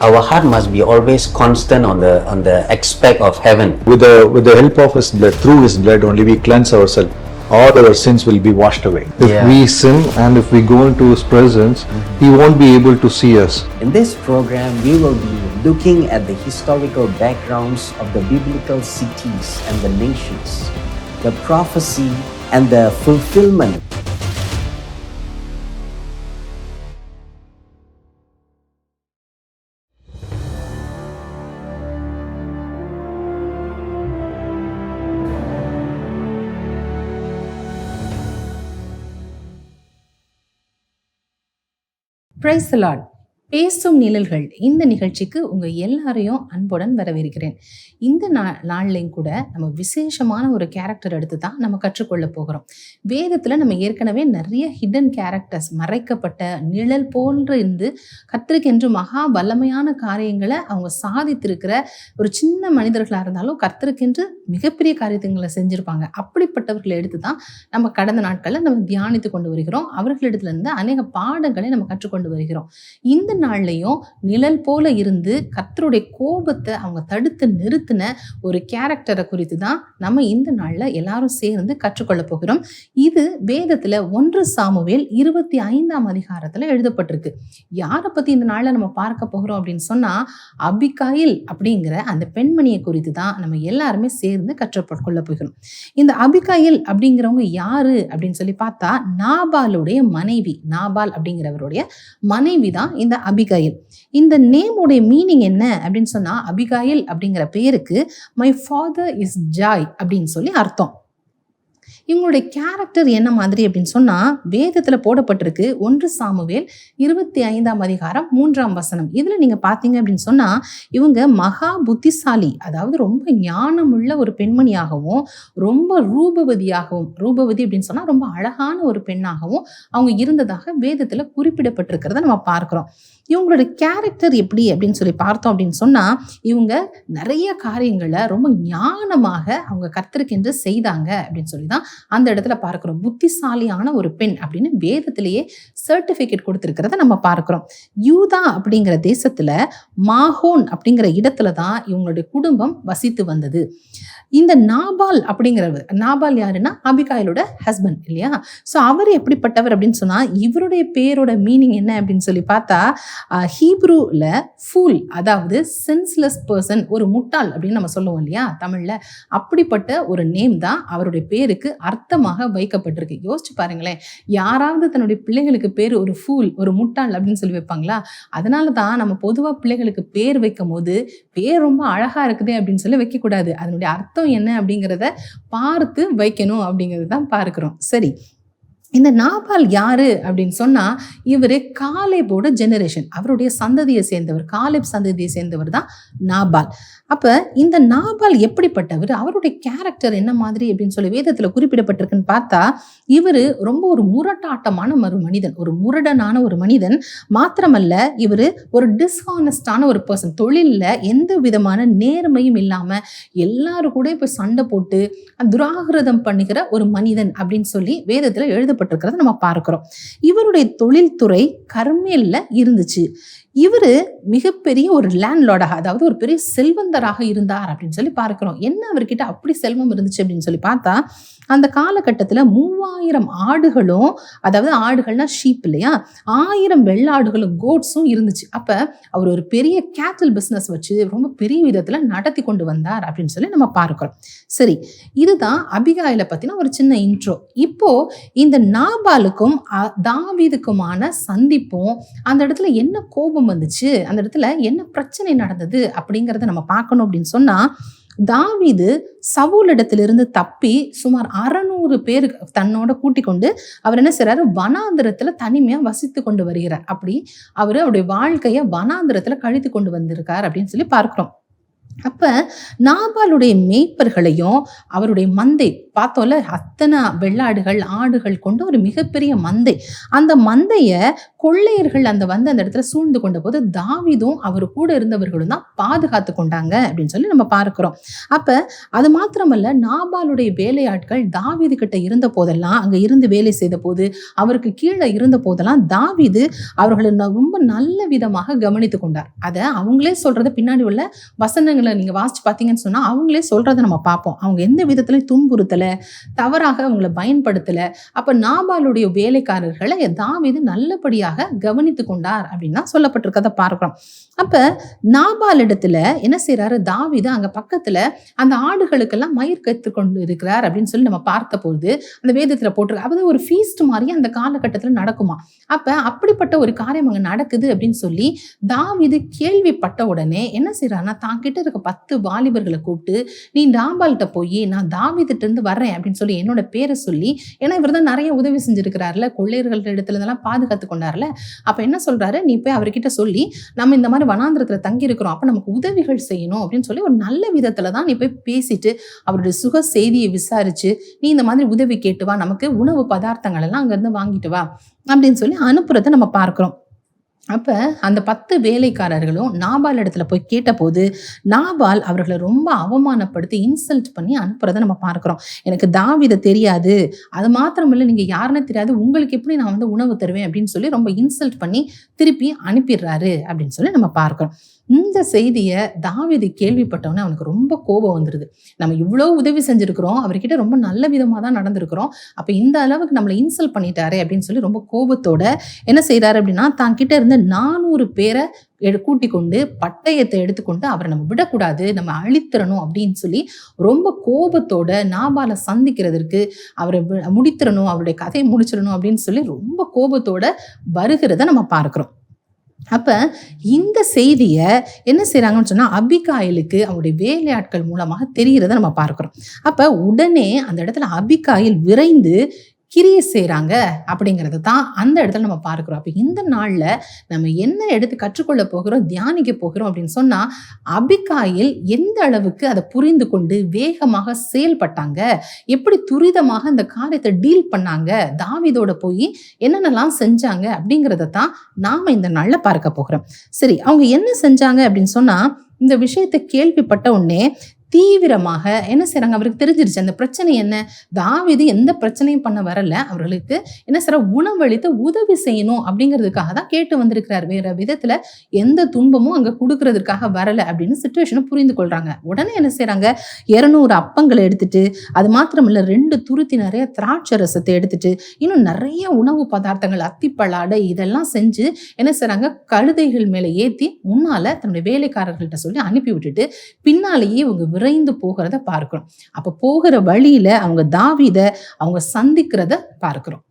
Our heart must be always constant on the on the aspect of heaven. With the, with the help of His blood, through His blood only, we cleanse ourselves. All our sins will be washed away. If Yeah. we sin and if we go into His presence, He won't be able to see us. In this program, we will be looking at the historical backgrounds of the biblical cities and the nations, the prophecy and the fulfillment price Lord பேசும் நிழல்கள் இந்த நிகழ்ச்சிக்கு உங்கள் எல்லாரையும் அன்புடன் வரவேற்கிறேன். இந்த நா நாள்லையும் கூட நம்ம விசேஷமான ஒரு கேரக்டர் எடுத்து தான் நம்ம கற்றுக்கொள்ள போகிறோம். வேதத்தில் நம்ம ஏற்கனவே நிறைய ஹிடன் கேரக்டர்ஸ் மறைக்கப்பட்ட நிழல் போன்று இருந்து கர்த்தருக்கென்று மகா வல்லமையான காரியங்களை அவங்க சாதித்திருக்கிற ஒரு சின்ன மனிதர்களாக இருந்தாலும் கர்த்தருக்கென்று மிகப்பெரிய காரியங்களை செஞ்சுருப்பாங்க. அப்படிப்பட்டவர்களை எடுத்து தான் நம்ம கடந்த நாட்களில் நம்ம தியானித்து கொண்டு வருகிறோம். அவர்களிடத்துலேருந்து அநேக பாடங்களை நம்ம கற்றுக்கொண்டு வருகிறோம். இந்த நாள்லையும் நிழல் போல இருந்து கத்தருடைய கோபத்தை அவங்க தடுத்து நிறுத்தின ஒரு கேரக்டரை குறித்து தான் நம்ம இந்த நாளில் எல்லாரும் சேர்ந்து கற்றுக்கொள்ள போகிறோம். இது வேதத்தில் ஒன்று சாமுவேல் இருபத்தி ஐந்தாம் அதிகாரத்தில் எழுதப்பட்டிருக்கு. யாரை பற்றி இந்த நாளில் நம்ம பார்க்க போகிறோம் அப்படின்னு சொன்னால் அபிகாயில் அப்படிங்கிற அந்த பெண்மணியை குறித்து தான் நம்ம எல்லாருமே சேர்ந்து கற்றுக்கொள்ள போகிறோம். இந்த அபிகாயில் அப்படிங்கிறவங்க யாரு அப்படின்னு சொல்லி பார்த்தா நாபாலுடைய மனைவி. நாபால் அப்படிங்கிறவருடைய மனைவி தான் இந்த அபிகாயில். இந்த நேமுடைய மீனிங் என்ன அப்படின்னு சொன்னால் அபிகாயில் அப்படிங்கிற பேருக்கு மை ஃபாதர் இஸ் ஜாய் அப்படின்னு சொல்லி அர்த்தம். இவங்களுடைய கேரக்டர் என்ன மாதிரி அப்படின்னு சொன்னால் வேதத்தில் போடப்பட்டிருக்கு ஒன்று சாமுவேல் இருபத்தி ஐந்தாம் அதிகாரம் மூன்றாம் வசனம். இதில் நீங்கள் பார்த்தீங்க அப்படின்னு சொன்னால் இவங்க மகா புத்திசாலி அதாவது ரொம்ப ஞானமுள்ள ஒரு பெண்மணியாகவும் ரொம்ப ரூபவதியாகவும் ரூபவதி அப்படின்னு சொன்னால் ரொம்ப அழகான ஒரு பெண்ணாகவும் அவங்க இருந்ததாக வேதத்தில் குறிப்பிடப்பட்டிருக்கிறத நம்ம பார்க்குறோம். இவங்களோட கேரக்டர் எப்படி அப்படின்னு சொல்லி பார்த்தோம் அப்படின்னு சொன்னால் இவங்க நிறைய காரியங்களை ரொம்ப ஞானமாக அவங்க கத்திருக்கென்று செய்தாங்க அப்படின்னு சொல்லி தான் அந்த இடத்துல பார்க்குறோம். புத்திசாலியான ஒரு பெண் அப்படின்னு வேதத்திலேயே சர்டிஃபிகேட் கொடுத்துருக்கிறத நம்ம பார்க்குறோம். யூதா அப்படிங்கிற தேசத்தில் மாஹோன் அப்படிங்கிற இடத்துல தான் இவங்களுடைய குடும்பம் வசித்து வந்தது. இந்த நாபால் அப்படிங்கிறவர் நாபால் யாருன்னா அபிகாயலோட ஹஸ்பண்ட் இல்லையா? ஸோ அவர் எப்படிப்பட்டவர் அப்படின்னு சொன்னால் இவருடைய பேரோட மீனிங் என்ன அப்படின்னு சொல்லி பார்த்தா ஹீப்ரூவில் ஃபூல் அதாவது சென்ஸ்லெஸ் பர்சன் ஒரு முட்டாள் அப்படின்னு நம்ம சொல்லுவோம் இல்லையா தமிழில். அப்படிப்பட்ட ஒரு நேம் தான் அவருடைய பேருக்கு அர்த்தமாக வைக்கப்பட்டிருக்கு. யோசிச்சு பாருங்களேன் யாராவது தன்னுடைய பிள்ளைகளுக்கு பேர் ஒரு ஃபூல் ஒரு முட்டாள் அப்படின்னு சொல்லி வைப்பாங்களா? அதனால தான் நம்ம பொதுவாக பிள்ளைகளுக்கு பேர் வைக்கும் போது பேர் ரொம்ப அழகாக இருக்குதே அப்படின்னு சொல்லி வைக்கக்கூடாது. அதனுடைய அர்த்தம் என்ன அப்படிங்கிறத பார்த்து வைக்கணும் அப்படிங்கிறது தான் பார்க்கிறோம். சரி. இந்த நாபால் யாரு அப்படின்னு சொன்னா இவர் காலேபோட ஜெனரேஷன் அவருடைய சந்ததியை சேர்ந்தவர் காலேப் சந்ததியை சேர்ந்தவர் தான் நாபால். அப்ப இந்த நாபால் எப்படிப்பட்டவர்? அவருடைய கேரக்டர் என்ன மாதிரி அப்படின்னு சொல்லி வேதத்துல குறிப்பிடப்பட்டிருக்குன்னு பார்த்தா இவர் ரொம்ப ஒரு முரட்டாட்டமான ஒரு மனிதன். ஒரு முரடனான ஒரு மனிதன். மாத்திரமல்ல இவர் ஒரு டிஸ்ஹானஸ்டான ஒரு பர்சன் தொழிலில் எந்த விதமான நேர்மையும் இல்லாம எல்லாரும் கூட இப்ப சண்டை போட்டு துராகிருதம் பண்ணுகிற ஒரு மனிதன் அப்படின்னு சொல்லி வேதத்துல எழுதப்பட்டிருக்கிறத நம்ம பார்க்கிறோம். இவருடைய தொழில்துறை கர்மேலில் இருந்துச்சு. இவர் மிகப்பெரிய ஒரு லேண்ட்லார்டாக அதாவது ஒரு பெரிய செல்வந்தராக இருந்தார் அப்படின்னு சொல்லி பார்க்கிறோம். என்ன அவர்கிட்ட அப்படி செல்வம் இருந்துச்சு அப்படின்னு சொல்லி பார்த்தா அந்த காலகட்டத்தில் மூவாயிரம் ஆடுகளும் அதாவது ஆடுகள்னா ஷீப் இல்லையா? ஆயிரம் வெள்ளாடுகளும் கோட்ஸும் இருந்துச்சு. அப்போ அவர் ஒரு பெரிய கேட்டல் பிஸ்னஸ் வச்சு ரொம்ப பெரிய விதத்தில் நடத்தி கொண்டு வந்தார் அப்படின்னு சொல்லி நம்ம பார்க்கிறோம். சரி இதுதான் அபிகாயில பற்றின ஒரு சின்ன இன்ட்ரோ இப்போ இந்த நாபாலுக்கும் தாவீதுக்குமான சந்திப்பும் அந்த இடத்துல என்ன கோபம் வந்துச்சு? அந்த இடத்துல என்ன பிரச்சனை நடந்தது? அப்படிங்கிறத நம்ம பார்க்கணும் அப்படின்னு சொன்னா தாவிது சவுலிடத்திலிருந்து தப்பி சுமார் அறநூறு பேர் தன்னோட கூட்டிக் கொண்டு அவர் என்ன செய்றாரு? வனாந்திரத்துல தனிமையா வசித்து கொண்டு வருகிறார். அப்படி அவர் அவருடைய வாழ்க்கைய வனாந்திரத்துல கழித்து கொண்டு வந்திருக்கார் அப்படின்னு சொல்லி பார்க்கிறோம். அப்போ நாபாலுடைய மேய்ப்பர்களையும் அவருடைய மந்தை பார்த்தோம்ல அத்தனை வெள்ளாடுகள் ஆடுகள் கொண்ட ஒரு மிகப்பெரிய மந்தை. அந்த மந்தையை கொள்ளையர்கள் அந்த வந்து அந்த இடத்துல சூழ்ந்து கொண்ட போது தாவீதும் அவர் கூட இருந்தவர்களும் தான் பாதுகாத்து கொண்டாங்க அப்படின்னு சொல்லி நம்ம பார்க்கிறோம். அப்ப அது மாத்திரமல்ல நாபாலுடைய வேலையாட்கள் தாவீது கிட்ட இருந்த போதெல்லாம் அங்க இருந்து வேலை செய்த போது அவருக்கு கீழே இருந்த போதெல்லாம் தாவிது அவர்களை ரொம்ப நல்ல விதமாக கவனித்து கொண்டார். அதை அவங்களே சொல்றத பின்னாடி உள்ள வசனங்களை நீங்க வாசிச்சு பார்த்தீங்கன்னு சொன்னா அவங்களே சொல்றதை நம்ம பார்ப்போம். அவங்க எந்த விதத்துலயும் துன்புறுத்தல தவறாக அவங்கள பயன்படுத்தல. அப்ப நாபாலுடைய வேலைக்காரர்களை தாவிது நல்லபடியாக கவனித்து கொண்டார் அப்படின்னா சொல்லப்பட்டிருக்கதை பார்க்குறோம். அப்ப நாபால் இடத்துல என்ன செய்கிறாரு தாவீது அங்க பக்கத்துல அந்த ஆடுகளுக்கெல்லாம் மயிர் கத்து கொண்டு இருக்கிறார் அப்படின்னு சொல்லி நம்ம பார்த்தபோது அந்த வேதத்துல போட்டிருக்கு. அது ஒரு ஃபீஸ்ட் மாதிரி அந்த காலகட்டத்துல நடக்குமா? அப்ப அப்படிப்பட்ட ஒரு காரியம் அங்க நடக்குது அப்படின்னு சொல்லி தாவிது கேள்விப்பட்ட உடனே என்ன செய்கிறாருன்னா தான் கிட்ட இருக்க பத்து வாலிபர்களை கூப்பிட்டு நீ நாபால்கிட்ட போய் நான் தாவிதிட்டிருந்து வர்றேன் அப்படின்னு சொல்லி என்னோட பேரை சொல்லி ஏன்னா இவர் தான் நிறைய உதவி செஞ்சிருக்கிறாருல கொள்ளையர்கள் இடத்துல இதெல்லாம் பாதுகாத்து கொண்டார்ல. அப்ப என்ன சொல்றாரு? நீ போய் அவர்கிட்ட சொல்லி நம்ம இந்த மாதிரி வனாந்திரத்துல தங்கி இருக்கிறோம் அப்ப நமக்கு உதவிகள் செய்யணும் அப்படின்னு சொல்லி ஒரு நல்ல விதத்துல தான் நீ போய் பேசிட்டு அவருடைய சுக செய்தியை விசாரிச்சு நீ இந்த மாதிரி உதவி கேட்டு வா நமக்கு உணவு பதார்த்தங்கள் எல்லாம் அங்கிருந்து வாங்கிட்டு வா அப்படின்னு சொல்லி அனுப்புறதை நம்ம பார்க்கிறோம். அப்போ அந்த பத்து வேலைக்காரர்களும் நாபால் இடத்துல போய் கேட்டபோது நாபால் அவர்களை ரொம்ப அவமானப்படுத்தி இன்சல்ட் பண்ணி அனுப்புறதை நம்ம பார்க்குறோம். எனக்கு தாவித தெரியாது. அது மாத்திரமில்ல நீங்கள் யாருன்னு தெரியாது. உங்களுக்கு எப்படி நான் வந்து உணவு தருவேன் அப்படின்னு சொல்லி ரொம்ப இன்சல்ட் பண்ணி திருப்பி அனுப்பிடுறாரு அப்படின்னு சொல்லி நம்ம பார்க்குறோம். இந்த செய்தியை தாவீது கேள்விப்பட்டவொன்னே அவனுக்கு ரொம்ப கோபம் வந்துருது. நம்ம இவ்வளோ உதவி செஞ்சுருக்கிறோம் அவர்கிட்ட ரொம்ப நல்ல விதமாக தான் நடந்திருக்கிறோம். அப்போ இந்த அளவுக்கு நம்மளை இன்சல்ட் பண்ணிட்டாரே அப்படின்னு சொல்லி ரொம்ப கோபத்தோட என்ன செய்கிறாரு அப்படின்னா தான் கிட்ட இருந்த நானூறு பேரை கூட்டி கொண்டு பட்டயத்தை எடுத்துக்கொண்டு அவரை நம்ம விடக்கூடாது நம்ம அழித்திரணும் அப்படின்னு சொல்லி ரொம்ப கோபத்தோட நாபால சந்திக்கிறதுக்கு அவரை முடித்திரணும் அவருடைய கதையை முடிச்சிடணும் அப்படின்னு சொல்லி ரொம்ப கோபத்தோட வருகிறத நம்ம பார்க்குறோம். அப்போ இந்த செய்தியை என்ன செய்கிறாங்கன்னு சொன்னால் அபிகாயிலுக்கு அவருடைய வேலையாட்கள் மூலமாக தெரிகிறத நம்ம பார்க்குறோம். அப்போ உடனே அந்த இடத்துல அபிகாயில் விரைந்து கிரியை செய்கிறாங்க அப்படிங்கிறது தான் அந்த இடத்துல நம்ம பார்க்குறோம். அப்போ இந்த நாளில் நம்ம என்ன எடுத்து கற்றுக்கொள்ள போகிறோம் தியானிக்க போகிறோம் அப்படின்னு சொன்னால் அபிகாயில் எந்த அளவுக்கு அதை புரிந்து கொண்டு வேகமாக செயல்பட்டாங்க எப்படி துரிதமாக அந்த காரியத்தை டீல் பண்ணாங்க தாவிதோட போய் என்னென்னலாம் செஞ்சாங்க அப்படிங்கிறத தான் நாம் இந்த நாளில் பார்க்க போகிறோம். சரி அவங்க என்ன செஞ்சாங்க அப்படின்னு சொன்னால் இந்த விஷயத்தை கேள்விப்பட்ட உடனே தீவிரமாக என்ன செய்கிறாங்க அவருக்கு தெரிஞ்சிருச்சு. அந்த பிரச்சனை என்ன? தாவீது எந்த பிரச்சனையும் பண்ண வரல. அவர்களுக்கு என்ன செய்கிற உணவளித்து உதவி செய்யணும் அப்படிங்கிறதுக்காக தான் கேட்டு வந்திருக்கிறார். வேற விதத்தில் எந்த துன்பமும் அங்கே கொடுக்கறதுக்காக வரல அப்படின்னு சுச்சுவேஷனை புரிந்து கொள்கிறாங்க உடனே என்ன செய்கிறாங்க இரநூறு அப்பங்களை எடுத்துட்டு அது மாத்திரமில்ல ரெண்டு துருத்தி நிறைய திராட்சை ரசத்தை எடுத்துட்டு இன்னும் நிறைய உணவு பதார்த்தங்கள் அத்திப்பழாடை இதெல்லாம் செஞ்சு என்ன செய்கிறாங்க கழுதைகள் மேலே ஏற்றி முன்னால் தன்னுடைய வேலைக்காரர்கள்ட்ட சொல்லி அனுப்பி விட்டுட்டு பின்னாலேயே இவங்க விரைந்து போகிறத பார்க்கிறோம். அப்போ போகிற வழியில அவங்க தாவித அவங்க சந்திக்கிறத பார்க்கிறோம்.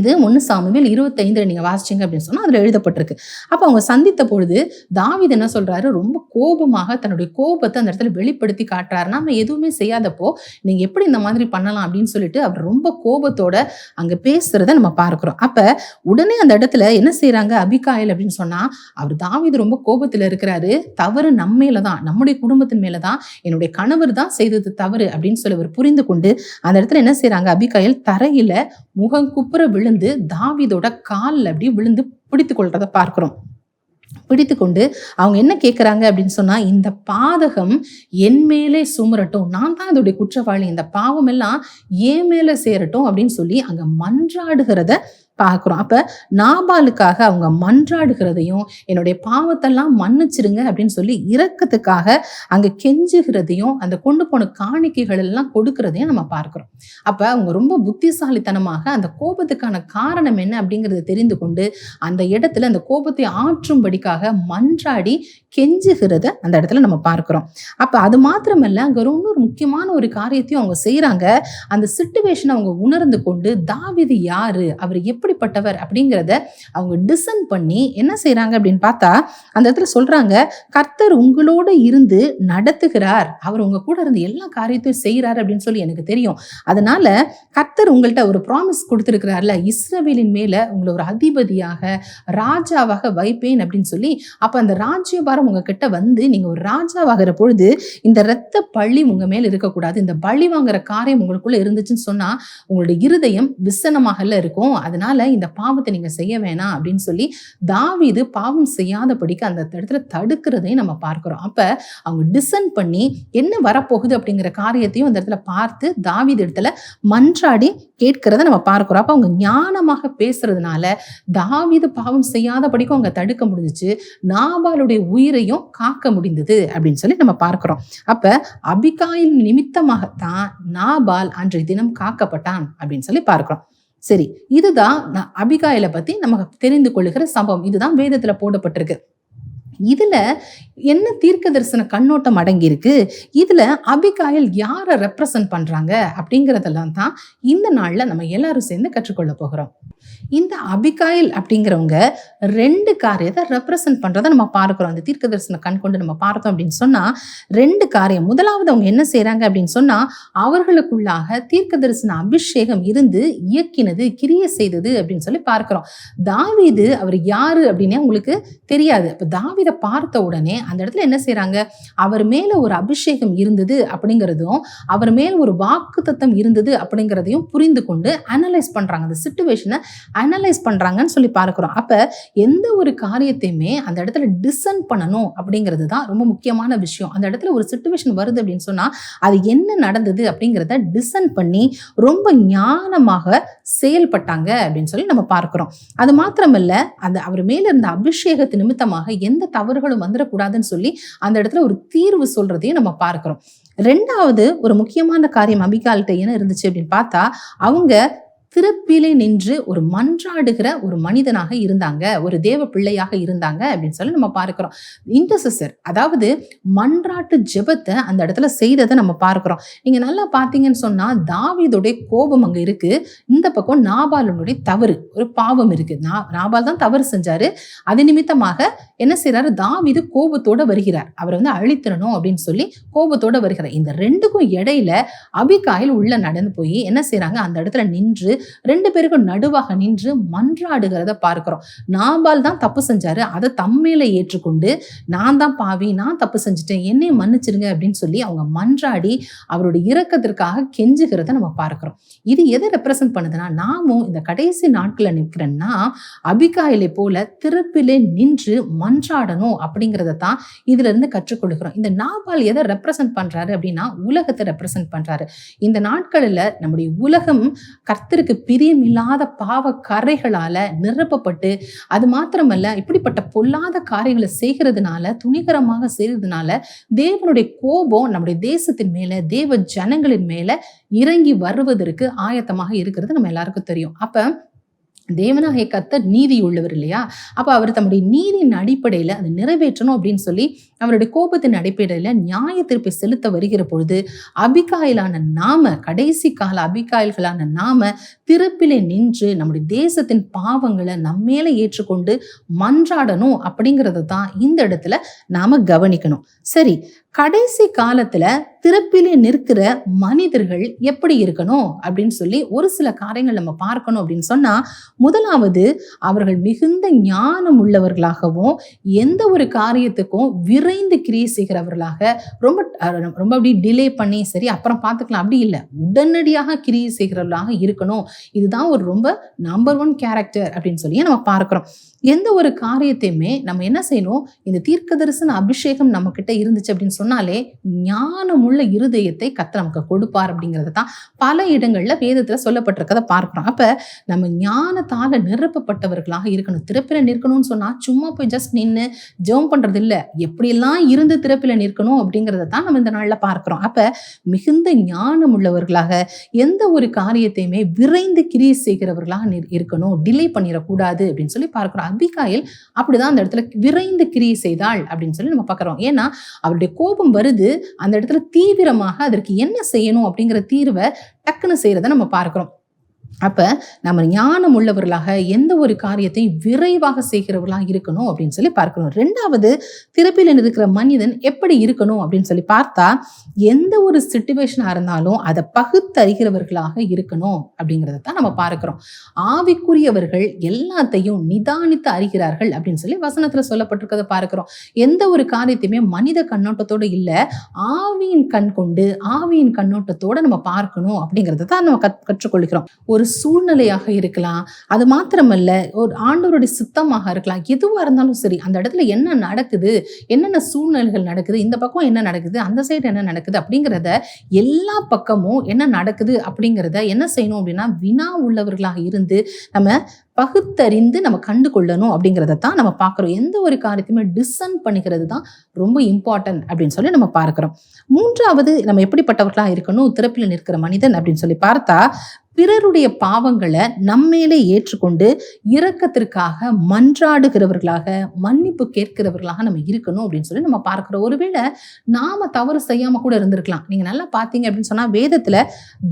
இது ஒன்று சாமியில் இருபத்தைந்துல நீங்கள் வாசிச்சிங்க அப்படின்னு சொன்னால் அதில் எழுதப்பட்டிருக்கு. அப்போ அவங்க சந்தித்த பொழுது தாவீது என்ன சொல்கிறாரு ரொம்ப கோபமாக தன்னுடைய கோபத்தை அந்த இடத்துல வெளிப்படுத்தி காட்டுறாரு. நம்ம எதுவுமே செய்யாதப்போ நீங்கள் எப்படி இந்த மாதிரி பண்ணலாம் அப்படின்னு சொல்லிட்டு அவர் ரொம்ப கோபத்தோட அங்கே பேசுகிறத நம்ம பார்க்குறோம். அப்போ உடனே அந்த இடத்துல என்ன செய்கிறாங்க அபிகாயில் அப்படின்னு சொன்னால் அவர் தாவிது ரொம்ப கோபத்தில் இருக்கிறாரு. தவறு நம்ம மேலதான் நம்முடைய குடும்பத்தின் மேலே தான் என்னுடைய கணவர் தான் செய்தது தவறு அப்படின்னு சொல்லி அவர் புரிந்து கொண்டு அந்த இடத்துல என்ன செய்கிறாங்க அபிகாயில் தரையில் முகம் குப்புற விழுந்து தாவிதோட காலில் அப்படி விழுந்து பிடித்து கொள்றத பார்க்குறோம். பிடித்து கொண்டு அவங்க என்ன கேட்குறாங்க அப்படின்னு சொன்னால் இந்த பாதகம் என் மேலே சுமரட்டும் நான் தான் அதோடைய குற்றவாளி இந்த பாவம் எல்லாம் ஏன் மேலே சேரட்டும் அப்படின்னு சொல்லி அங்கே மன்றாடுகிறத பார்க்குறோம். அப்போ நாபாலுக்காக அவங்க மன்றாடுகிறதையும் என்னுடைய பாவத்தெல்லாம் மன்னிச்சிருங்க அப்படின்னு சொல்லி இரக்கத்துக்காக அங்கே கெஞ்சுகிறதையும் அந்த கொண்டு போன காணிக்கைகள் எல்லாம் கொடுக்கறதையும் நம்ம பார்க்குறோம். அப்போ அவங்க ரொம்ப புத்திசாலித்தனமாக அந்த கோபத்துக்கான காரணம் என்ன அப்படிங்கிறத தெரிந்து கொண்டு அந்த இடத்துல அந்த கோபத்தை ஆற்றும்படிக்காக மன்றாடி கெஞ்சுகிறத அந்த இடத்துல நம்ம பார்க்குறோம். அப்போ அது மாத்திரமல்ல அங்க இன்னொரு முக்கியமான ஒரு காரியத்தையும் அவங்க செய்கிறாங்க அந்த சிட்டுவேஷனை அவங்க உணர்ந்து கொண்டு தாவிது யாரு? அவர் எப்படி எப்படிப்பட்டவர் அப்படிங்கிறத அவங்க டிசன் பண்ணி என்ன செய்கிறாங்க அப்படின்னு பார்த்தா அந்த இடத்துல சொல்றாங்க கர்த்தர் உங்களோட இருந்து நடத்துகிறார். அவர் உங்க கூட இருந்து எல்லா காரியத்தையும் செய்கிறார் அப்படின்னு சொல்லி எனக்கு தெரியும். அதனால கர்த்தர் உங்கள்கிட்ட ஒரு ப்ராமிஸ் கொடுத்துருக்கிறார்ல இஸ்ரவேலின் மேலே உங்களை ஒரு அதிபதியாக ராஜாவாக வைப்பேன் அப்படின்னு சொல்லி அப்போ அந்த ராஜ்யபாரம் உங்ககிட்ட வந்து நீங்கள் ஒரு ராஜாவாகிற பொழுது இந்த இரத்த பள்ளி உங்க மேலே இருக்கக்கூடாது. இந்த பழி வாங்குற காரியம் உங்களுக்குள்ளே இருந்துச்சுன்னு சொன்னால் உங்களுடைய இருதயம் விசனமாகல இருக்கும். அதனால இந்த பாவத்தை நீங்க செய்ய வேணாம் அப்படின்னு சொல்லி தாவீது பாவம் செய்யாதபடிக்கு அந்த இடத்துல தடுக்கிறதையும் நம்ம பார்க்கிறோம். அப்ப அவங்க டிசன் பண்ணி என்ன வரப்போகுது அப்படிங்கிற காரியத்தையும் அந்த இடத்துல பார்த்து தாவீது இடத்துல மன்றாடி கேட்கிறத நம்ம பார்க்கிறோம். அப்ப அவங்க ஞானமாக பேசுறதுனால தாவிது பாவம் செய்யாதபடிக்கும் அவங்க தடுக்க முடிஞ்சிச்சு. நாபாலுடைய உயிரையும் காக்க முடிந்தது அப்படின்னு சொல்லி நம்ம பார்க்கிறோம். அப்ப அபிகாயின் நிமித்தமாகத்தான் நாபால் அன்றைய தினம் காக்கப்பட்டான் அப்படின்னு சொல்லி பார்க்கிறோம். சரி இதுதான் அபிகாயில பத்தி நமக்கு தெரிந்து கொள்ளுகிற சம்பவம். இதுதான் வேதத்துல போடப்பட்டிருக்கு. இதுல என்ன தீர்க்க தரிசன கண்ணோட்டம் அடங்கியிருக்கு? இதுல அபிகாயில் யாரை ரெப்ரசன்ட் பண்றாங்க? அப்படிங்கறதெல்லாம் தான் இந்த நாள்ல நம்ம எல்லாரும் சேர்ந்து கற்றுக்கொள்ள போகிறோம். இந்த அபிகாயில் அப்படிங்கிறவங்க ரெண்டு காரியத்தை ரெப்ரசன்ட் பண்ணுறதை நம்ம பார்க்குறோம். அந்த தீர்க்க தரிசன கண் கொண்டு நம்ம பார்த்தோம் அப்படின்னு சொன்னால் ரெண்டு காரியம். முதலாவது அவங்க என்ன செய்கிறாங்க அப்படின்னு சொன்னால் அவர்களுக்குள்ளாக தீர்க்க தரிசன அபிஷேகம் இருந்து இயக்கினது கிரிய செய்தது அப்படின்னு சொல்லி பார்க்குறோம். தாவீது அவர் யார் அப்படின்னே உங்களுக்கு தெரியாது. இப்போ தாவீதை பார்த்த உடனே அந்த இடத்துல என்ன செய்கிறாங்க அவர் மேலே ஒரு அபிஷேகம் இருந்தது அப்படிங்கிறதும் அவர் மேல் ஒரு வாக்கு தத்தம் இருந்தது அப்படிங்கிறதையும் புரிந்து கொண்டு அனலைஸ் பண்ணுறாங்க அந்த சுச்சுவேஷனை அனலைஸ் பண்ணுறாங்கன்னு சொல்லி பார்க்குறோம். அப்போ எந்த ஒரு காரியத்தையுமே அந்த இடத்துல டிசன் பண்ணணும் அப்படிங்கிறது தான் ரொம்ப முக்கியமான விஷயம். அந்த இடத்துல ஒரு சுச்சுவேஷன் வருது அப்படின்னு சொன்னால் அது என்ன நடந்தது அப்படிங்கிறத டிசன் பண்ணி ரொம்ப ஞானமாக செயல்பட்டாங்க அப்படின்னு சொல்லி நம்ம பார்க்குறோம். அது மாத்திரமல்ல அந்த அவர் மேலே இருந்த அபிஷேகத்து நிமித்தமாக எந்த தவறுகளும் வந்துடக்கூடாதுன்னு சொல்லி அந்த இடத்துல ஒரு தீர்வு சொல்கிறதையும் நம்ம பார்க்குறோம். ரெண்டாவது ஒரு முக்கியமான காரியம் அபிகால்கிட்ட என்ன இருந்துச்சு அப்படின்னு பார்த்தா அவங்க திறப்பிலே நின்று ஒரு மன்றாடுகிற ஒரு மனிதனாக இருந்தாங்க. ஒரு தேவ பிள்ளையாக இருந்தாங்க அப்படின்னு சொல்லி நம்ம பார்க்கிறோம். இன்டர்செசர் அதாவது மன்றாட்டு ஜெபத்தை அந்த இடத்துல செய்ததை நம்ம பார்க்கிறோம். நீங்க நல்லா பார்த்தீங்கன்னு சொன்னா தாவீதுடைய கோபம் அங்க இருக்கு. இந்த பக்கம் நாபாலனுடைய தவறு ஒரு பாவம் இருக்கு. நா- நாபால் தான் தவறு செஞ்சாரு. அது நிமித்தமாக என்ன செய்றாரு? தாவீது கோபத்தோட வருகிறார். அவரை வந்து அழித்திரணும் அப்படின்னு சொல்லி கோபத்தோட வருகிறார். இந்த ரெண்டுக்கும் இடையில அபிகாயில் உள்ள நடந்து போய் என்ன செய்கிறாங்க அந்த இடத்துல நின்று ரெண்டு பேருக்கும் நடுவாக நின்று மன்றாடுகிறத பார்க்கிறோம். நாபால் தான் தப்பு செஞ்சாரு. அதை தம்மையில ஏற்றுக்கொண்டு நான் தான் பாவி நான் தப்பு செஞ்சுட்டேன் என்னை மன்னிச்சிருங்க அப்படின்னு சொல்லி அவங்க மன்றாடி அவருடைய இரக்கத்திற்காக கெஞ்சுகிறத நம்ம பார்க்கிறோம். இது எதை ரெப்ரசன்ட் பண்ணுதுன்னா நாமும் இந்த கடைசி நாட்கள்ல நிற்கிறேன்னா அபிகாயிலை போல திறப்பிலே நின்று மன்றாடணும் அப்படிங்கிறத தான் இதுல இருந்து கற்றுக்கொள்கிறோம் இந்த நாபால் எதை ரெப்ரசன்ட் பண்றாரு அப்படின்னா உலகத்தை ரெப்ரசன்ட் பண்றாரு. இந்த நாட்களில் நம்முடைய உலகம் கர்த்தருக்கு பிரியமில்லாத பாவ கரைகளால நிரப்பப்பட்டு அது மாத்திரமல்ல இப்படிப்பட்ட பொல்லாத காரியங்களை செய்கிறதுனால துணிகரமாக செய்கிறதுனால தேவனுடைய கோபம் நம்முடைய தேசத்தின் மேல தேவ ஜனங்களின் மேல இறங்கி வருவதற்கு ஆயத்தமாக இருக்கிறது நம்ம எல்லாருக்கும் தெரியும். அப்ப தேவனாகிய கத்தர் நீதி உள்ளவர் இல்லையா? அப்ப அவர் தம்முடைய நீதியின் அடிப்படையில அதை நிறைவேற்றணும் அப்படின்னு சொல்லி அவருடைய கோபத்தின் அடிப்படையில நியாய தீர்ப்பை செலுத்த வருகிற பொழுது அபிகாயிலான நாம கடைசி கால அபிகாயில்களான நாம திறப்பிலே நின்று நம்முடைய தேசத்தின் பாவங்களை நம்மேல ஏற்றுக்கொண்டு மன்றாடணும் அப்படிங்கிறத தான் இந்த இடத்துல நாம கவனிக்கணும். சரி கடைசி காலத்துல திறப்பிலே நிற்கிற மனிதர்கள் எப்படி இருக்கணும் அப்படின்னு சொல்லி ஒரு சில காரியங்கள் நம்ம பார்க்கணும் அப்படின்னு சொன்னா முதலாவது அவர்கள் மிகுந்த ஞானம் உள்ளவர்களாகவும் எந்த ஒரு காரியத்துக்கும் விரைந்து கிரியை செய்கிறவர்களாக ரொம்ப ரொம்ப அப்படி டிலே பண்ணி சரி அப்புறம் பார்த்துக்கலாம். அப்படி இல்லை. உடனடியாக கிரியை செய்கிறவர்களாக இருக்கணும். இதுதான் ஒரு ரொம்ப நம்பர் ஒன் கேரக்டர் அப்படின்னு சொல்லி நம்ம பார்க்குறோம். எந்த ஒரு காரியத்தையுமே நம்ம என்ன செய்யணும்? இந்த தீர்க்க தரிசன அபிஷேகம் நம்ம கிட்ட இருந்துச்சு அப்படின்னு சொன்னாலே ஞானமுள்ள இருதயத்தை கத்த நமக்கு கொடுப்பார் அப்படிங்கிறது தான் பல இடங்கள்ல வேதத்துல சொல்லப்பட்டிருக்கதை பார்க்கிறோம். அப்ப நம்ம ஞானத்தால நிரப்பப்பட்டவர்களாக இருக்கணும். திறப்பில நிற்கணும்னு சொன்னா சும்மா போய் ஜஸ்ட் நின்று ஜெபம் பண்றது இல்லை. எப்படியெல்லாம் இருந்து திறப்பில நிற்கணும் அப்படிங்கிறத தான் நம்ம இந்த நாளில் பார்க்கிறோம். அப்ப மிகுந்த ஞானம் உள்ளவர்களாக எந்த ஒரு காரியத்தையுமே விரை விரைந்து கிரியை செய்கிறவர்களாக இருக்கணும். டிலே பண்ணிடக்கூடாது அப்படின்னு சொல்லி பார்க்கிறோம். அபிகாயில் அப்படிதான் அந்த இடத்துல விரைந்து கிரியை செய்தாள் அப்படின்னு சொல்லி நம்ம பார்க்குறோம். ஏன்னா அவருடைய கோபம் வருது. அந்த இடத்துல தீவிரமாக அதற்கு என்ன செய்யணும் அப்படிங்கிற தீர்வை டக்குன்னு செய்யறத நம்ம பார்க்கிறோம். அப்போ நம்ம ஞானம் உள்ளவர்களாக எந்த ஒரு காரியத்தையும் விரைவாக செய்கிறவர்களாக இருக்கணும் அப்படின்னு சொல்லி பார்க்கணும். ரெண்டாவது திறப்பில் இருக்கிற மனிதன் எப்படி இருக்கணும் அப்படின்னு சொல்லி பார்த்தா எந்த ஒரு சுச்சுவேஷனாக இருந்தாலும் அதை பகுத்தறிகிறவர்களாக இருக்கணும் அப்படிங்கிறத தான் நம்ம பார்க்குறோம். ஆவிக்குரியவர்கள் எல்லாத்தையும் நிதானித்து அறிகிறார்கள் அப்படின்னு சொல்லி வசனத்தில் சொல்லப்பட்டிருக்கிறத பார்க்குறோம். எந்த ஒரு காரியத்தையுமே மனித கண்ணோட்டத்தோட இல்லை ஆவியின் கண் கொண்டு ஆவியின் கண்ணோட்டத்தோடு நம்ம பார்க்கணும் அப்படிங்கிறத தான் நம்ம கற்றுக்கொள்கிறோம். ஒரு ஒரு சூழ்நிலையாக இருக்கலாம். அது மாத்திரமல்ல ஒரு ஆண்டவருடைய சித்தமாக இருக்கலாம். எதுவாக இருந்தாலும் சரி அந்த இடத்துல என்ன நடக்குது என்னென்ன சூழ்நிலைகள் நடக்குது இந்த பக்கம் என்ன நடக்குது அந்த சைடு என்ன நடக்குது அப்படிங்கிறத எல்லா பக்கமும் என்ன நடக்குது அப்படிங்கிறத என்ன செய்யணும் அப்படின்னா வினா உள்ளவர்களாக இருந்து நம்ம பகுத்தறிந்து நம்ம கண்டு கொள்ளணும் அப்படிங்கிறத தான் நம்ம பார்க்குறோம். எந்த ஒரு காரியத்தையுமே டிசன் பண்ணிக்கிறது தான் ரொம்ப இம்பார்ட்டன்ட் அப்படின்னு சொல்லி நம்ம பார்க்குறோம். மூன்றாவது நம்ம எப்படிப்பட்டவர்களாக இருக்கணும் திறப்பில் நிற்கிற மனிதன் அப்படின்னு சொல்லி பார்த்தா பிறருடைய பாவங்களை நம்மேலே ஏற்றுக்கொண்டு இரக்கத்திற்காக மன்றாடுகிறவர்களாக மன்னிப்பு கேட்கிறவர்களாக நம்ம இருக்கணும் அப்படின்னு சொல்லி நம்ம பார்க்கிறோம். ஒருவேளை நாம தவறு செய்யாம கூட இருந்திருக்கலாம். நீங்க நல்லா பார்த்தீங்க அப்படின்னு சொன்னா வேதத்துல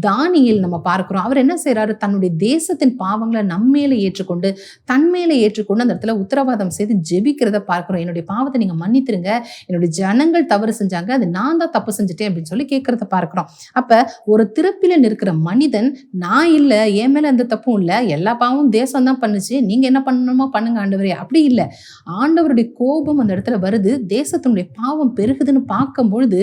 தானியில் நம்ம பார்க்கிறோம். அவர் என்ன செய்கிறாரு தன்னுடைய தேசத்தின் பாவங்களை நம்மேலே ஏற்றுக்கொண்டு தன்மேலே ஏற்றுக்கொண்டு அந்த இடத்துல உத்தரவாதம் செய்து ஜெபிக்கிறத பார்க்கிறோம். என்னுடைய பாவத்தை நீங்க மன்னித்திருங்க. என்னுடைய ஜனங்கள் தவறு செஞ்சாங்க. அது நான் தான் தப்பு செஞ்சுட்டேன் அப்படின்னு சொல்லி கேட்கறத பார்க்கிறோம். அப்ப ஒரு திறப்பில நிற்கிற மனிதன் நான் இல்லை என் மேலே எந்த தப்பும் இல்லை. எல்லா பாவமும் தேசம் தான் பண்ணுச்சு. நீங்கள் என்ன பண்ணணுமோ பண்ணுங்க ஆண்டவரே. அப்படி இல்லை. ஆண்டவருடைய கோபம் அந்த இடத்துல வருது. தேசத்தினுடைய பாவம் பெருகுதுன்னு பார்க்கும் பொழுது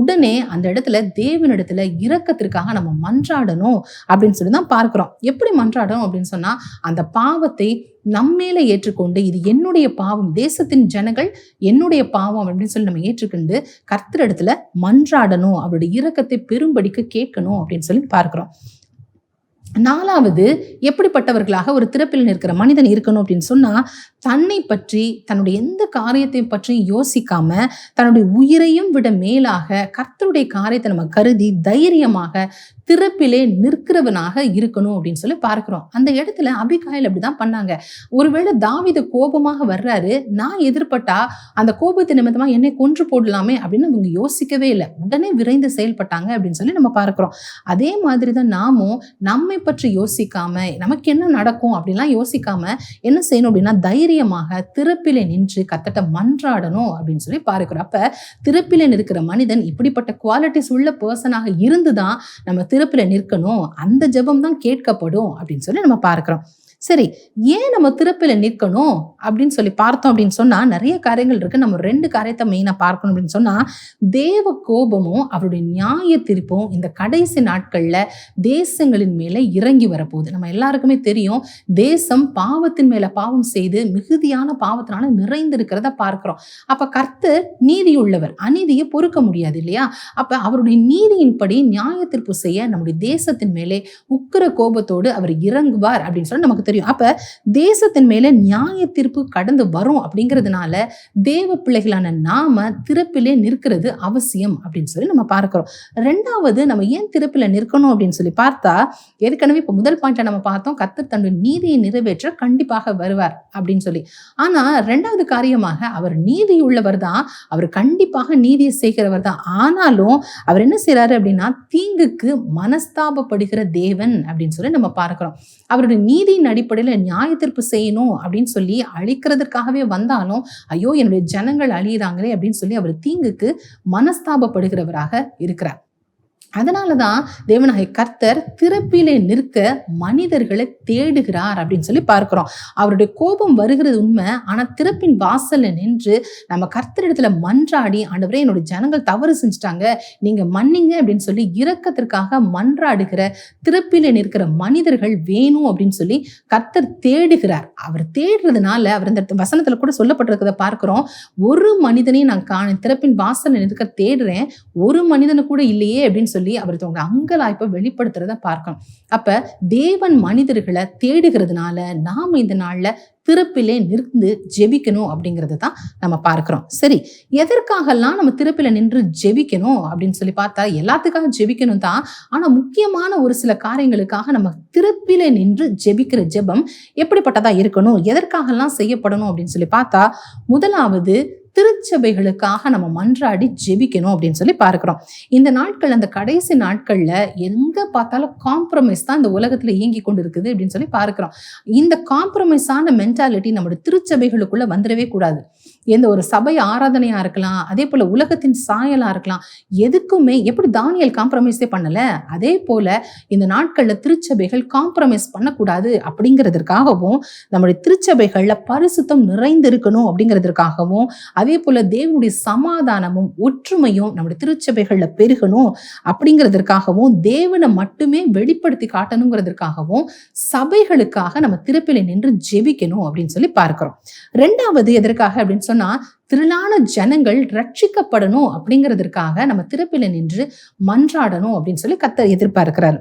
உடனே அந்த இடத்துல தேவனிடத்துல இரக்கத்திற்காக நம்ம மன்றாடணும் அப்படின்னு சொல்லி தான் பார்க்குறோம். எப்படி மன்றாடணும் அப்படின்னு சொன்னால் அந்த பாவத்தை நம்மேல ஏற்றுக்கொண்டு இது என்னுடைய பாவம் தேசத்தின் ஜனங்கள் என்னுடைய பாவம் அப்படின்னு சொல்லி நம்ம ஏற்றுக்கொண்டு கர்த்தரிடத்துல மன்றாடணும். அவருடைய இரக்கத்தை பெரும்படிக்கு கேட்கணும் அப்படின்னு சொல்லி பார்க்குறோம். நாலாவது எப்படிப்பட்டவர்களாக ஒரு திறப்பில் நிற்கிற மனிதன் இருக்கணும் அப்படின்னு சொன்னா தன்னை பற்றி தன்னுடைய எந்த காரியத்தை பற்றியும் யோசிக்காம தன்னுடைய உயிரையும் விட மேலாக கர்த்தருடைய காரியத்தை நம்ம கருதி தைரியமாக திறப்பிலே நிற்கிறவனாக இருக்கணும் அப்படின்னு சொல்லி பார்க்கிறோம். அந்த இடத்துல அபிகாயில் அப்படிதான் பண்ணாங்க. ஒருவேளை தாவித கோபமாக வர்றாரு நான் எதிர்பட்டா அந்த கோபத்தை நிமித்தமா என்னை கொன்று போடலாமே அப்படின்னு அவங்க யோசிக்கவே இல்லை. உடனே விரைந்து செயல்பட்டாங்க அப்படின்னு சொல்லி நம்ம பார்க்கிறோம். அதே மாதிரி தான் நாமும் நம்மை பற்றி யோசிக்காம நமக்கு என்ன நடக்கும் அப்படின்லாம் யோசிக்காம என்ன செய்யணும் அப்படின்னா தைரியமாக திறப்பிலே நின்று கத்தட்ட மன்றாடணும் அப்படின்னு சொல்லி பார்க்கிறோம். அப்போ திறப்பிலே நிற்கிற மனிதன் இப்படிப்பட்ட குவாலிட்டிஸ் உள்ள பர்சனாக இருந்து தான் நம்ம திறப்பில் நிற்கணும். அந்த ஜெபம் தான் கேட்கப்படும் அப்படின்னு சொல்லி நம்ம பார்க்கிறோம். சரி ஏன் நம்ம திறப்பில் நிற்கணும்? அப்படின்னு சொல்லி பார்த்தோம் அப்படின்னு சொன்னா நிறைய காரியங்கள் இருக்கு. நம்ம ரெண்டு காரியத்தை மெயினா பார்க்கணும் அப்படின்னு சொன்னா தேவ கோபமும் அவருடைய நியாய திருப்பும் இந்த கடைசி நாட்கள்ல தேசங்களின் மேல இறங்கி வரப்போகுது. நம்ம எல்லாருக்குமே தெரியும் தேசம் பாவத்தின் மேல பாவம் செய்து மிகுதியான பாவத்தினால நிறைந்திருக்கிறத பார்க்கிறோம். அப்ப கர்த்தர் நீதி உள்ளவர் அநீதியை பொறுக்க முடியாது இல்லையா? அப்ப அவருடைய நீதியின்படி நியாய தீர்ப்பு செய்ய நம்முடைய தேசத்தின் மேலே உக்கிர கோபத்தோடு அவர் இறங்குவார் அப்படின்னு சொல்லி நமக்கு தெரியும். அப்போ தேசத்தின் மேலே நியாய தீர்ப்பு கடந்து வரும் அப்படிங்கிறதுனால தேவ பிள்ளைகளான நாம திறப்பிலே நிற்கிறது அவசியம் அப்படின்னு சொல்லி நம்ம பார்க்கிறோம். ரெண்டாவது நம்ம ஏன் திறப்பில் நிற்கணும் அப்படின்னு சொல்லி பார்த்தா ஏற்கனவே இப்போ முதல் பாயிண்ட்ல நம்ம பார்த்தோம் கத்தர் தன்னுடைய நீதியை நிறைவேற்ற கண்டிப்பாக வருவார் அப்படின்னு சொல்லி. ஆனால் ரெண்டாவது காரியமாக அவர் நீதி உள்ளவர் தான் அவர் கண்டிப்பாக நீதியை செய்கிறவர் தான். ஆனாலும் அவர் என்ன செய்கிறாரு அப்படின்னா தீங்குக்கு மனஸ்தாபப்படுகிற தேவன் அப்படின்னு சொல்லி நம்ம பார்க்கிறோம். அவருடைய நீதி நடி அடிப்படையில் நியாய தீர்ப்பு செய்யணும் அப்படின்னு சொல்லி அழிக்கிறதுக்காகவே வந்தாலும் ஐயோ என்னுடைய ஜனங்கள் அழியிறாங்களே அப்படின்னு சொல்லி அவர் தீங்குக்கு மனஸ்தாபப்படுகிறவராக இருக்கிறார். அதனாலதான் தேவனாகிய கர்த்தர் திறப்பிலே நிற்க மனிதர்களை தேடுகிறார் அப்படின்னு சொல்லி பார்க்கிறோம். அவருடைய கோபம் வருகிறது உண்மை ஆனால் திறப்பின் வாசல்ல நின்று நம்ம கர்த்தரிடத்துல மன்றாடி ஆண்டவரே என்னுடைய ஜனங்கள் தவறு செஞ்சுட்டாங்க நீங்க மன்னிங்க அப்படின்னு சொல்லி இரக்கத்திற்காக மன்றாடுகிற திறப்பிலே நிற்கிற மனிதர்கள் வேணும் அப்படின்னு சொல்லி கர்த்தர் தேடுகிறார். அவர் தேடுறதுனால அவர் இந்த வசனத்துல கூட சொல்லப்பட்டிருக்கிறத பார்க்கிறோம். ஒரு மனிதனையும் நான் காண திறப்பின் வாசல்ல நிற்க தேடுறேன் ஒரு மனிதனு கூட இல்லையே அப்படின்னு சொல்லி அவர் தன்னோட அங்கலாய்ப்பை வெளிப்படுத்துறத பார்க்கணும். அப்ப தேவன் மனிதர்களை தேடுகிறதுனால நாம் இந்த நாள்ல திறப்பிலே நின்று ஜெபிக்கணும் அப்படிங்கிறது தான் நம்ம பார்க்குறோம். சரி எதற்காகலாம் நம்ம திருப்பில நின்று ஜெபிக்கணும் அப்படின்னு சொல்லி பார்த்தா எல்லாத்துக்காக ஜெபிக்கணும் தான். ஆனால் முக்கியமான ஒரு சில காரியங்களுக்காக நம்ம திறப்பிலே நின்று ஜெபிக்கிற ஜெபம் எப்படிப்பட்டதாக இருக்கணும்? எதற்காகலாம் செய்யப்படணும் அப்படின்னு சொல்லி பார்த்தா முதலாவது திருச்சபைகளுக்காக நம்ம மன்றாடி ஜெபிக்கணும் அப்படின்னு சொல்லி பார்க்குறோம். இந்த நாட்கள் அந்த கடைசி நாட்களில் எங்கே பார்த்தாலும் காம்ப்ரமைஸ் தான் இந்த உலகத்தில் இயங்கி கொண்டு இருக்குது அப்படின்னு சொல்லி பார்க்குறோம். இந்த காம்ப்ரமைஸான மென்டாலிட்டி நம்மளோட திருச்சபைகளுக்குள்ளே வந்துடவே கூடாது. எந்த ஒரு சபை ஆராதனையா இருக்கலாம் அதே போல உலகத்தின் சாயலா இருக்கலாம் எதுக்குமே எப்படி தானியல் காம்ப்ரமைஸே பண்ணல? அதே போல இந்த நாட்கள்ல திருச்சபைகள் காம்ப்ரமைஸ் பண்ணக்கூடாது அப்படிங்கிறதுக்காகவும் நம்முடைய திருச்சபைகள்ல பரிசுத்தம் நிறைந்திருக்கணும் அப்படிங்கிறதுக்காகவும் அதே போல தேவனுடைய சமாதானமும் ஒற்றுமையும் நம்முடைய திருச்சபைகள்ல பெருகணும் அப்படிங்கிறதுக்காகவும் தேவனை மட்டுமே வெளிப்படுத்தி காட்டணுங்கிறதுக்காகவும் சபைகளுக்காக நம்ம திருப்பிலை நின்று ஜெபிக்கணும் அப்படின்னு சொல்லி பார்க்கிறோம். ரெண்டாவது எதற்காக அப்படின்னு சொன்னா திரளான ஜனங்கள் ரட்சிக்கப்படணும் அப்படிங்கிறதுக்காக நம்ம திருப்பில நின்று மன்றாடணும் அப்படின்னு சொல்லி கத்தர் எதிர்பார்க்கிறார்.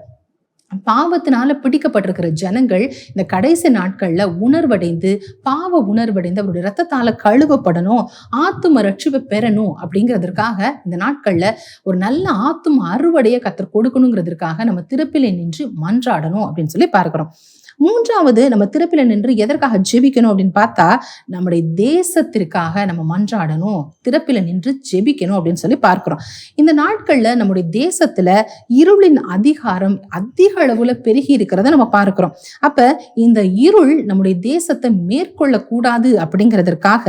பாவத்தினால பிடிக்கப்பட்டிருக்கிற ஜனங்கள் இந்த கடைசி நாட்கள்ல உணர்வடைந்து பாவ உணர்வடைந்து அவருடைய ரத்தத்தால கழுவப்படணும் ஆத்தும ரட்சிப்பை பெறணும் அப்படிங்கிறதுக்காக இந்த நாட்கள்ல ஒரு நல்ல ஆத்தும அறுவடையை கத்தர் கொடுக்கணுங்கிறதுக்காக நம்ம திருப்பிலை நின்று மன்றாடணும் அப்படின்னு சொல்லி பார்க்கிறோம். மூன்றாவது நம்ம திருப்பில நின்று எதற்காக ஜெபிக்கணும் அப்படின்னு பார்த்தா நம்முடைய தேசத்திற்காக நம்ம மன்றாடணும் திறப்பில நின்று ஜெபிக்கணும் அப்படின்னு சொல்லி பார்க்கிறோம். இந்த நாட்கள்ல நம்முடைய தேசத்துல இருளின் அதிகாரம் அதிக அளவுல பெருகி இருக்கிறத நம்ம பார்க்கிறோம். அப்ப இந்த இருள் நம்முடைய தேசத்தை மேற்கொள்ள கூடாது அப்படிங்கிறதற்காக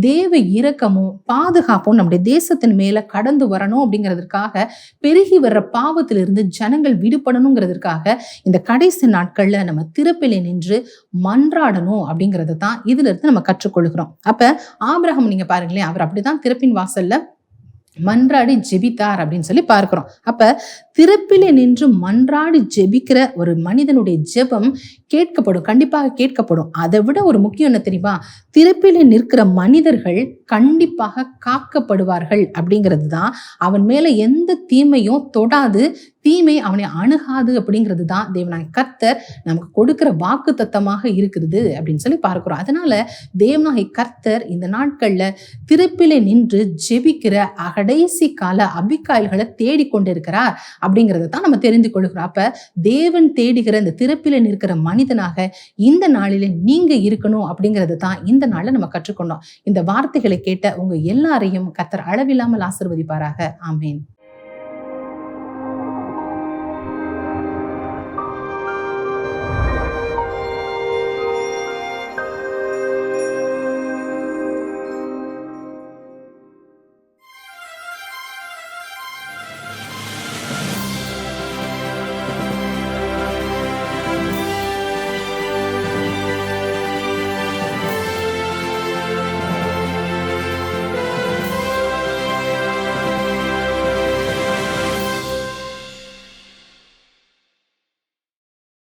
தேவ இரக்கமும் பாதுகாப்பும் நம்முடைய தேசத்தின் மேல கடந்து வரணும் அப்படிங்கிறதுக்காக பெருகி வர்ற பாவத்திலிருந்து ஜனங்கள் விடுபடணுங்கிறதுக்காக இந்த கடைசி நாட்கள்ல நம்ம திறப்பிலே நின்று மன்றாடணும் அப்படிங்கிறது தான் இதுல இருந்து நம்ம கற்றுக்கொள்கிறோம். அப்ப ஆபிரகம் நீங்க பாருங்களேன் அவர் அப்படிதான் திறப்பின் வாசல்ல மன்றாடி ஜெபித்தார் அப்படின்னு சொல்லி பார்க்கிறோம். அப்ப திறப்பிலே நின்று மன்றாடி ஜெபிக்கிற ஒரு மனிதனுடைய ஜெபம் கேட்கப்படும் கண்டிப்பாக கேட்கப்படும். அதை விட ஒரு முக்கியம் என்ன தெரியுமா? திறப்பிலே நிற்கிற மனிதர்கள் கண்டிப்பாக காக்கப்படுவார்கள் அப்படிங்கிறது தான் அவன் மேல எந்த தீமையும் தொடாது. தீமை அவனை அணுகாது அப்படிங்கிறது தான் தேவனாய் கர்த்தர் நமக்கு கொடுக்கிற வாக்கு தத்தமாக இருக்கிறது அப்படின்னு சொல்லி பார்க்கிறோம். அதனால தேவனாய் கர்த்தர் இந்த நாட்கள்ல திருப்பிலே நின்று ஜெபிக்கிற கடைசி கால அபிக்காய்களை தேடிக்கொண்டிருக்கிறார் அப்படிங்கிறத தான் நம்ம தெரிந்து கொள்கிறோம். அப்ப தேவன் தேடுகிற இந்த திருப்பில நிற்கிற மனிதனாக இந்த நாளில நீங்க இருக்கணும் அப்படிங்கிறது தான் இந்த நாளில் நம்ம கற்றுக்கொண்டோம். இந்த வார்த்தைகளை கேட்ட உங்க எல்லாரையும் கத்தர் அளவில்லாமல் ஆசிர்வதிப்பாராக. ஆமேன்.